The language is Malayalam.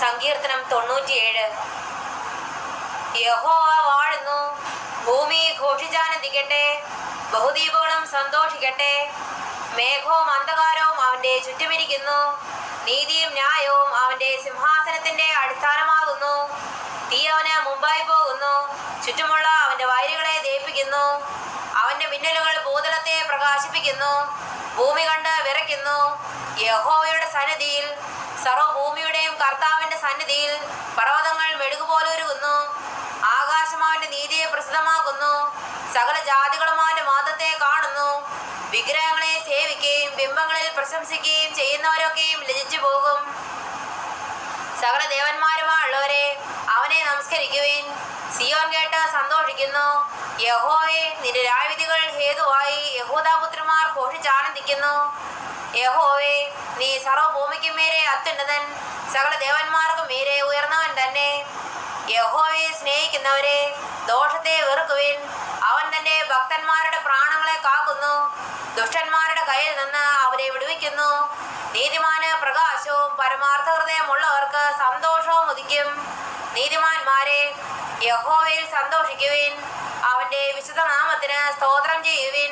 സങ്കീർത്തനം തൊണ്ണൂറ്റിയേഴ്. യഹോവ വാഴുന്നു. ഭൂമി ഘോഷിച്ചാനന്ദിക്കട്ടെ. ബഹുദീപുകളും സന്തോഷിക്കട്ടെ. മേഘവും അന്ധകാരവും അവന്റെ ചുറ്റുമിരിക്കുന്നു. നീതിയും ന്യായവും അവന്റെ സിംഹാസനത്തിന്റെ അടിസ്ഥാനമാകുന്നു. തീ അവന് മുമ്പായി പോകുന്നു. ചുറ്റുമുള്ള അവന്റെ വയലുകളെ ദയിപ്പിക്കുന്നു അവന്റെ മിന്നലുകൾ ഭൂതലത്തെ പ്രകാശിപ്പിക്കുന്നു. ഭൂമി കണ്ട് വിറയ്ക്കുന്നു. യഹോവയുടെ സന്നിധിയിൽ സർവഭൂമിയുടെയും കർത്താവിന്റെ സന്നിധിയിൽ പർവതങ്ങൾ മെഴുകുപോലെ ഒരുങ്ങുന്നു ആകാശം അവന്റെ നീതിയെ പ്രസിദ്ധമാക്കുന്നു. സകല ജാതികളും അവന്റെ മാതത്തെ കാണുന്നു. വിഗ്രഹങ്ങളെ സേവിക്കുകയും ബിംബങ്ങളിൽ പ്രശംസിക്കുകയും ചെയ്യുന്നവരൊക്കെയും ലജിച്ചു പോകും. സകല ദേവന്മാരുമായുള്ളവരെ അവനെ നമസ്കരിക്കുവിൻ. സിയോൻ കേട്ട് സന്തോഷിക്കുന്നു. യഹോയെ നിന്റെ ഹേതുവായി യഹൂദാപുത്രന്മാർ ഘോഷിച്ചാനന്ദിക്കുന്നു. യഹോവേ നീ സർവഭൂമിക്കും മേരെ അത്യുന്നതൻ സകല ദേവന്മാർക്കും മീരെ ഉയർന്നവൻ തന്നെ. യഹോവയെ സ്നേഹിക്കുന്നവരെ ദോഷത്തെ വെറുക്കുവിൻ. അവൻ തന്നെ ഭക്തന്മാരുടെ പ്രാണങ്ങളെ കാക്കുന്നു. ദുഷ്ടന്മാരുടെ കയ്യിൽ നിന്ന് അവരെ വിടുവിക്കുന്നു. നീതിമാന് പ്രകാശവും പരമാർത്ഥ ഹൃദയമുള്ളവർക്ക് സന്തോഷവും ഉദിക്കും. നീതിമാന്മാരെ യഹോവയിൽ സന്തോഷിക്കുവിൻ. അവന്റെ വിശുദ്ധ നാമത്തിന് സ്തോത്രം ചെയ്യുവിൻ.